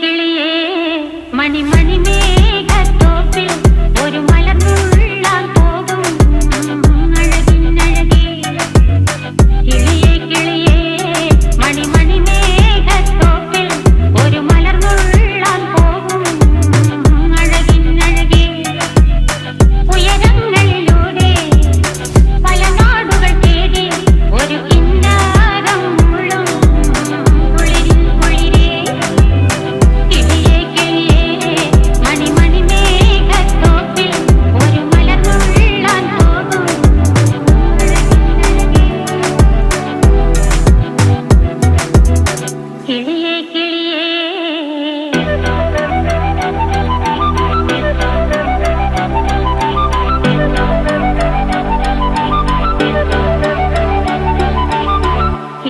கிளியே மணி மணி. है किड़ी